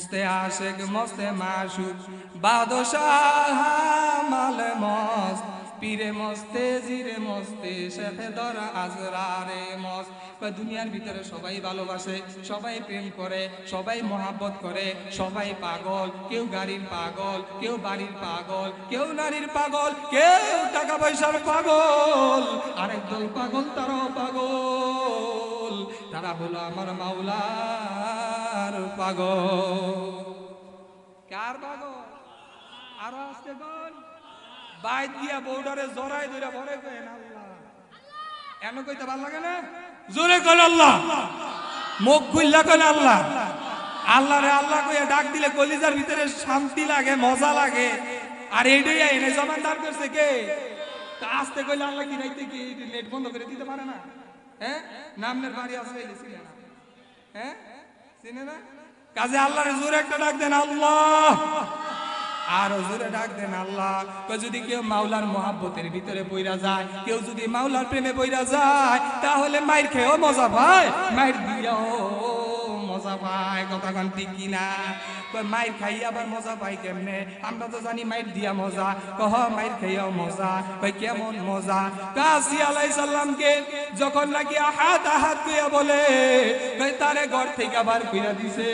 মস্তে আশেক, মস্তে মাসুক। বাদশাহ মালে মস্ত। পীরে মস্তে, জিরে মস্তে, শেখে দর আজরারে মস্ত। কয় দুনিয়ার ভিতরে সবাই ভালোবাসে, সবাই প্রেম করে, সবাই মহাব্বত করে, সবাই পাগল। কেউ গাড়ির পাগল, কেউ বাড়ির পাগল, কেউ নারীর পাগল, কেউ টাকা পয়সার পাগল। আরেক দল পাগল, তারাও পাগল। তারা হলো আমার মাওলার কার ভালো লাগে আল্লাহ। মুখ খুললা কল আল্লাহ। আল্লাহ রে আল্লাহ কইয়া ডাক দিলে কলিজার ভিতরে শান্তি লাগে, মজা লাগে। আর এইটাই এনে জমানদার করছে কে? আসতে কইলে আল্লাহ কি রাইতে কি নেট বন্ধ করে দিতে পারে না? হ্যাঁ? নামনের বাড়ি আছে ছিলে হ্যাঁ? কাজে আল্লাহর জোরে একটা ডাক দেন, আল্লাহ। আর জোরে ডাক দেন, আল্লাহ। যদি কেউ মাওলার মহাব্বতের ভিতরে বইরা যায়, কেউ যদি মাওলার প্রেমে বইরা যায়, তাহলে মায়ের খেয়েও মজা পায়, মায়ের দিয়েও মজা পায়। কথা ঠিক কিনা? মাইর খাই, আবার মজা পাই কেমনে? আমরা তো জানি মাইর দিয়া মজা। কহ, মাইর খাইয়াও মজা। কই কেমন মজা? কাসি আলাই সাল্লামকে যখন নাকি হাত হাত কইয়া বলে কই তারে ঘর থেকে আবার কইরা দিছে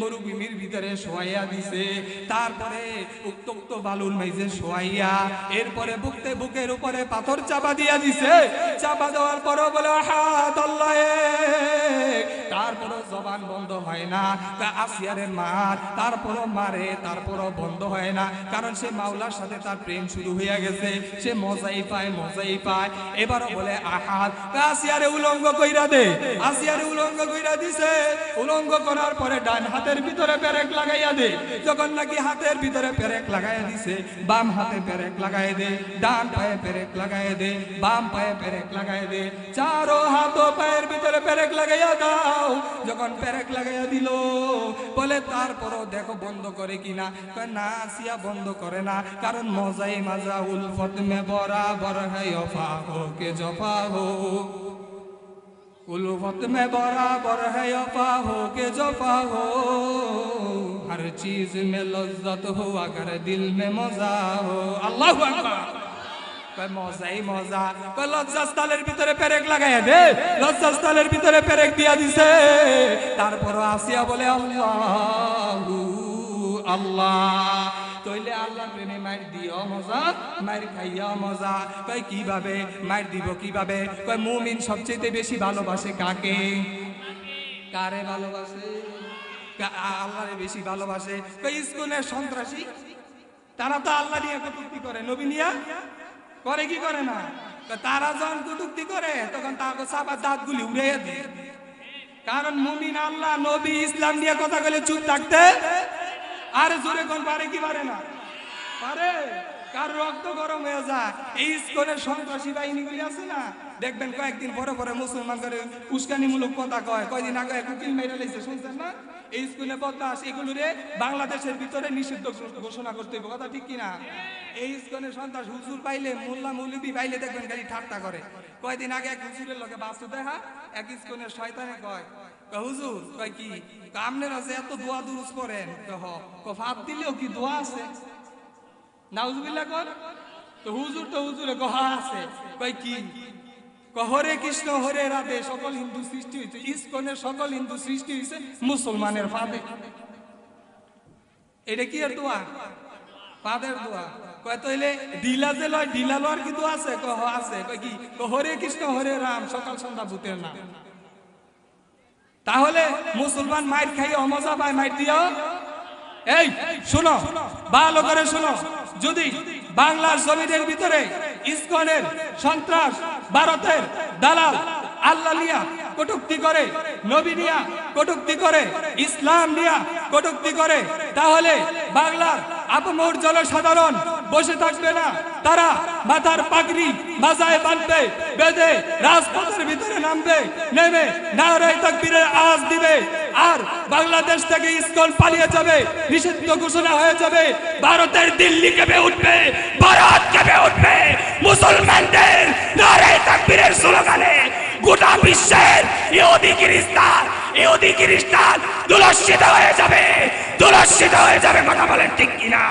মরুভূমির ভিতরে শোয়াইয়া দিছে। তারপরে উক্ত উক্ত বালুর মাইজে শোয়াইয়া, এরপরে বুকতে বুকের উপরে পাথর চাপা দিয়া দিছে। চাপা দেওয়ার পরও বলে হাত আল্লাহ তারপরে জবান বন্ধ হয় না। তা আসিয়ারে মার তারপরও মারে, তারপরও বন্ধ হয় না। কারণ সে মাওলার সাথে তার প্রেম শুরু হয়ে গেছে। সে মজাই পায় মজাই পায়। এবারও বলে আহাত আসিয়ারে উলঙ্গ কইরা দে। আসিয়ারে উলঙ্গ কইরা দিছে। উলঙ্গ করার পরে ডান হাতের ভিতরে পেরেক লাগাইয়া দে। যখন নাকি হাতের ভিতরে পেরেক লাগাইয়া দিছে, বাম হাতে পেরেক লাগাই দে। ডান পায়ে পেরেক লাগাই দে। বাম পায়ে পেরেক লাগাই দে। চারো হাত পায়ের ভিতরে পেরেক লাগাইয়া দাও। যখন পেরেক লাগাইয়া দিল, বলে তারপরও দেখো বন্ধ করে কিনা কয় না আসিয়া বন্ধ করে না কারণ মজাই মাজা উলফত মে বরাবর है वफा हो के जफा हो उल्फत में बराबर है वफा हो के जफा हो हर चीज में लज्जत हो अगर दिल में मजा हो अल्लाह अकबर কয় মজাই মজা দিয়া দিছে। তারপর আসিয়া বলে, আল্লাহ আল্লাহ। তইলে আল্লাহ প্রেমে মাইর দিও মজা, মাইর খাইয়া মজা। কয়, কীভাবে? মাইর দিব কীভাবে? কয়, মুমিন সবচেয়ে বেশি ভালোবাসে কাকে? কারে ভালোবাসে? আল্লাহরে বেশি ভালোবাসে। কয় সন্ত্রাসী, তারা তো আল্লাহ নিয়ে কটুক্তি করে। নবী নিয়া করে কি করে না? তারা যখন কুটুক্তি করে, তখন তাকে সাবার দাঁতগুলি উড়ে দিয়ে। কারণ মুমিন আল্লাহ, নবী, ইসলাম দিয়ে কথা বলে চুপ থাকতে আর জোরে কোন পারে কি পারে না? পারে। কার রক্ত গরম হয়ে যায়? এই ইস্কনের সন্ত্রাসী বাহিনীগুলি আছে না? দেখবেন কয়েকদিন পরে পরে মুসলমান করে উস্কানিমূলক কথা কয়। কয়দিন আগে কুকিল মেরে লাইছে শুনছেন না? এই স্কুলে বদমাস এগুলোরে বাংলাদেশের ভিতরে নিষিদ্ধ ঘোষণা করতে হবে কথা ঠিক কিনা? এই স্কুলের সন্ত্রাস হুজুর পাইলে, মোল্লা মৌলবি পাইলে দেখবেন খালি ঠাট্টা করে। কয়দিন আগে এক হুজুরের লোকে বাস্তু দেখা, এক স্কুলের শয়তানে কয় হুজুর, কয় কি? আপনারা যে এত দোয়া দুরুস করেন? কহ ক ফাপ দিলেও কি দোয়া আছে? কহা আছে। কয় কি? কৃষ্ণ হিন্দু সৃষ্টি হিন্দু সৃষ্টি মুসলমানের ফাঁদে। এটা কি এর দোয়া? পাদের দোয়া। কয়, তইলে ঢিলা যে লয়, ঢিলা লওয়ার কি দোয়া আছে? কয়, হ, আছে। কি? হরে কৃষ্ণ, হরে রাম, সকাল সন্ধ্যা ভূতের নাম। তাহলে মুসলমান মাইর খাইয়ে অমজা পায়, মাইর দিও এই, শোনো ভালো করে শোনো। যদি বাংলার জমিনের ভিতরে ইসকনের সন্ত্রাস, ভারতের দালাল, আল্লাহ নিয়া কটুক্তি করে, নবী নিয়া কটুক্তি করে, ইসলাম নিয়া কটুক্তি করে, তাহলে বাংলার আপমোর জনসাধারণ বসে থাকবে না। তারা মাথার পাগড়ি মাজায় বাঁধবে, বেঁধে রাজপথের ভিতরে নামবে, নেমে নারায় তাকবীরের আওয়াজ দিবে। আর বাংলাদেশ থেকে স্কুল পালিয়ে যাবে, নিষিদ্ধ ঘোষণা হয়ে যাবে, ভারতের দিল্লি কেঁপে উঠবে, ভারত কেঁপে উঠবে, মুসলমানদের নারে তাকবীরের স্লোগানে গোটা বিশ্বের ইহুদি খ্রিস্টান ইহুদি খ্রিস্টান দুলসিত হয়ে যাবে দুলসিত হয়ে যাবে কথা বলেন ঠিক কিনা?